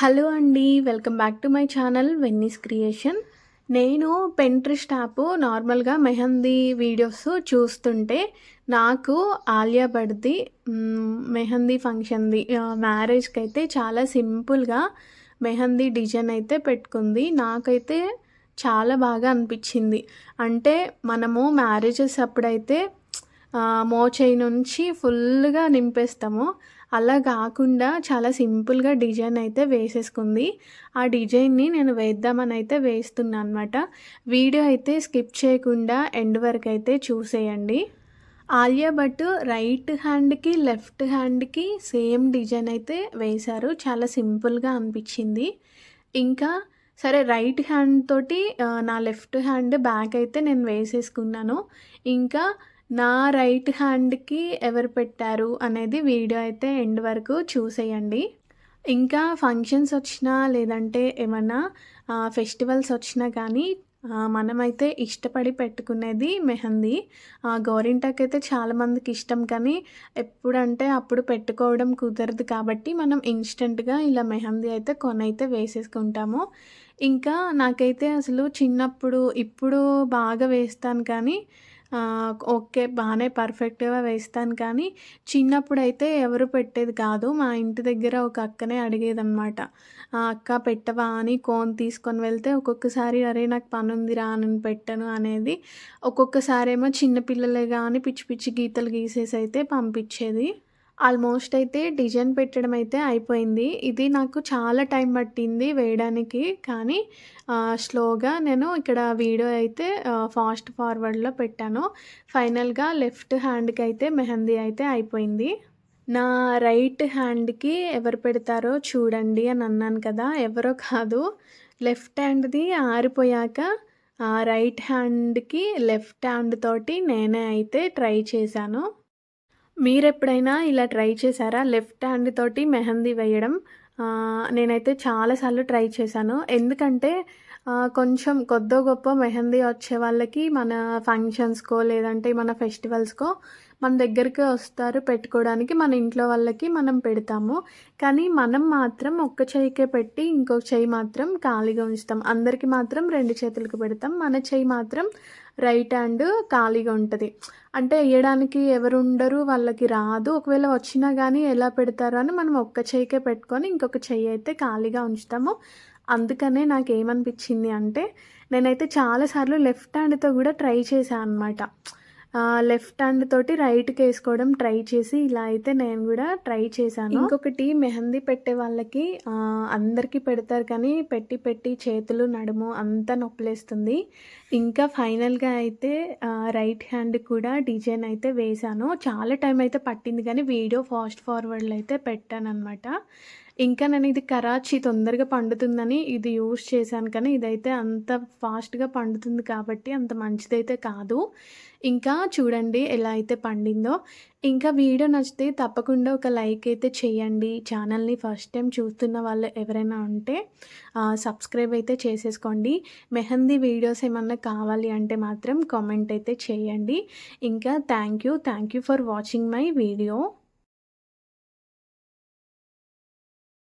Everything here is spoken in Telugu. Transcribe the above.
హలో అండి welcome back to my channel వెన్నీస్ creation. నేను పెంట్రిస్ట్ యాప్ నార్మల్గా మెహందీ వీడియోస్ చూస్తుంటే నాకు ఆలియా భట్ది మెహందీ ఫంక్షన్ది మ్యారేజ్కి అయితే చాలా సింపుల్గా మెహందీ డిజైన్ అయితే పెట్టుకుంది. నాకైతే చాలా బాగా అనిపించింది. అంటే మనము మ్యారేజెస్ అప్పుడైతే మోచై మోచేయి నుంచి ఫుల్గా నింపేస్తాము. అలా కాకుండా చాలా సింపుల్గా డిజైన్ అయితే వేసేసుకుంది. ఆ డిజైన్ని నేను వేద్దామని అయితే వేస్తున్నాను అనమాట వీడియో అయితే స్కిప్ చేయకుండా ఎండ్ వరకు అయితే చూసేయండి. ఆలియా భట్ రైట్ హ్యాండ్కి లెఫ్ట్ హ్యాండ్కి సేమ్ డిజైన్ అయితే వేశారు. చాలా సింపుల్గా అనిపించింది. ఇంకా సరే రైట్ హ్యాండ్ తోటి నా లెఫ్ట్ హ్యాండ్ బ్యాక్ అయితే నేను వేసేసుకున్నాను. ఇంకా నా రైట్ హ్యాండ్కి ఎవరు పెట్టారు అనేది వీడియో అయితే ఎండ్ వరకు చూసేయండి. ఇంకా ఫంక్షన్స్ వచ్చినా లేదంటే ఏమన్నా ఫెస్టివల్స్ వచ్చినా కానీ మనమైతే ఇష్టపడి పెట్టుకునేది మెహందీ. ఆ, అయితే చాలామందికి ఇష్టం కానీ ఎప్పుడంటే అప్పుడు పెట్టుకోవడం కుదరదు కాబట్టి మనం ఇన్స్టెంట్గా ఇలా మెహందీ అయితే కొనైతే వేసేసుకుంటాము. ఇంకా నాకైతే అసలు చిన్నప్పుడు ఇప్పుడు బాగా వేస్తాను కానీ ఓకే బాగానే పర్ఫెక్ట్గా వేస్తాను. కానీ చిన్నప్పుడు అయితే ఎవరు పెట్టేది కాదు. మా ఇంటి దగ్గర ఒక అక్కనే అడిగేదన్నమాట. ఆ అక్క పెట్టవా? అని కోన్ తీసుకొని వెళ్తే ఒక్కొక్కసారి అరే నాకు పని ఉందిరా అని పెట్టను అనేది ఒక్కొక్కసారి ఏమో చిన్నపిల్లలే కానీ పిచ్చి పిచ్చి గీతలు గీసేసి అయితే పంపించేది. ఆల్మోస్ట్ అయితే డిజైన్ పెట్టడం అయితే అయిపోయింది. ఇది నాకు చాలా టైం పట్టింది వేయడానికి. కానీ స్లోగా నేను ఇక్కడ వీడియో అయితే ఫాస్ట్ ఫార్వర్డ్లో పెట్టాను. ఫైనల్గా లెఫ్ట్ హ్యాండ్కి అయితే మెహందీ అయితే అయిపోయింది. నా రైట్ హ్యాండ్కి ఎవరు పెడతారో చూడండి అని అన్నాను కదా ఎవరో కాదు. లెఫ్ట్ హ్యాండ్ది ఆరిపోయాక రైట్ హ్యాండ్కి లెఫ్ట్ హ్యాండ్ తోటి నేనే అయితే ట్రై చేశాను. మీరు ఎప్పుడైనా ఇలా ట్రై చేశారా? లెఫ్ట్ హ్యాండ్ తోటి మెహందీ వేయడం? నేనైతే చాలాసార్లు ట్రై చేశాను. ఎందుకంటే కొంచెం కొద్దో గొప్ప మెహందీ వచ్చే వాళ్ళకి మన ఫంక్షన్స్కో లేదంటే మన ఫెస్టివల్స్కో మన దగ్గరికి వస్తారు పెట్టుకోవడానికి మన ఇంట్లో వాళ్ళకి మనం పెడతాము. కానీ మనం మాత్రం ఒక్క చెయ్యికే పెట్టి ఇంకొక చెయ్యి మాత్రం ఖాళీగా ఉంచుతాం. అందరికి మాత్రం రెండు చేతులకు పెడతాం. మన చెయ్యి మాత్రం రైట్ హ్యాండ్ ఖాళీగా ఉంటుంది. అంటే వేయడానికి ఎవరు ఉండరు వాళ్ళకి రాదు. ఒకవేళ వచ్చినా కానీ ఎలా పెడతారు అని మనం ఒక్క చెయ్యికే పెట్టుకొని ఇంకొక చెయ్యి అయితే ఖాళీగా ఉంచుతాము. అందుకనే నాకు ఏమనిపించింది అంటే నేనైతే చాలాసార్లు లెఫ్ట్ హ్యాండ్తో కూడా ట్రై చేశాను అనమాట లెఫ్ట్ హ్యాండ్ తోటి రైట్కి వేసుకోవడం ట్రై చేసి ఇలా అయితే నేను కూడా ట్రై చేశాను. ఇంకొకటి మెహందీ పెట్టే వాళ్ళకి అందరికీ పెడతారు కానీ పెట్టి పెట్టి చేతులు నడుము అంతా నొప్పులేస్తుంది. ఇంకా ఫైనల్గా అయితే రైట్ హ్యాండ్ కూడా డిజైన్ అయితే వేశాను. చాలా టైం అయితే పట్టింది కానీ వీడియో ఫాస్ట్ ఫార్వర్డ్లో అయితే పెట్టాను అనమాట ఇంకా నేను ఇది కరాచీ తొందరగా పండుతుందని ఇది యూస్ చేశాను కానీ ఇదైతే అంత ఫాస్ట్గా పండుతుంది కాబట్టి అంత మంచిదైతే కాదు. ఇంకా చూడండి ఎలా అయితే పండిందో. ఇంకా వీడియో నచ్చితే తప్పకుండా ఒక లైక్ అయితే చేయండి. ఛానల్ని ఫస్ట్ టైం చూస్తున్న వాళ్ళు ఎవరైనా ఉంటే సబ్స్క్రైబ్ అయితే చేసేసుకోండి. మెహందీ వీడియోస్ ఏమన్నా కావాలి అంటే మాత్రం కామెంట్ అయితే చేయండి. ఇంకా thank you. Thank you for watching my video.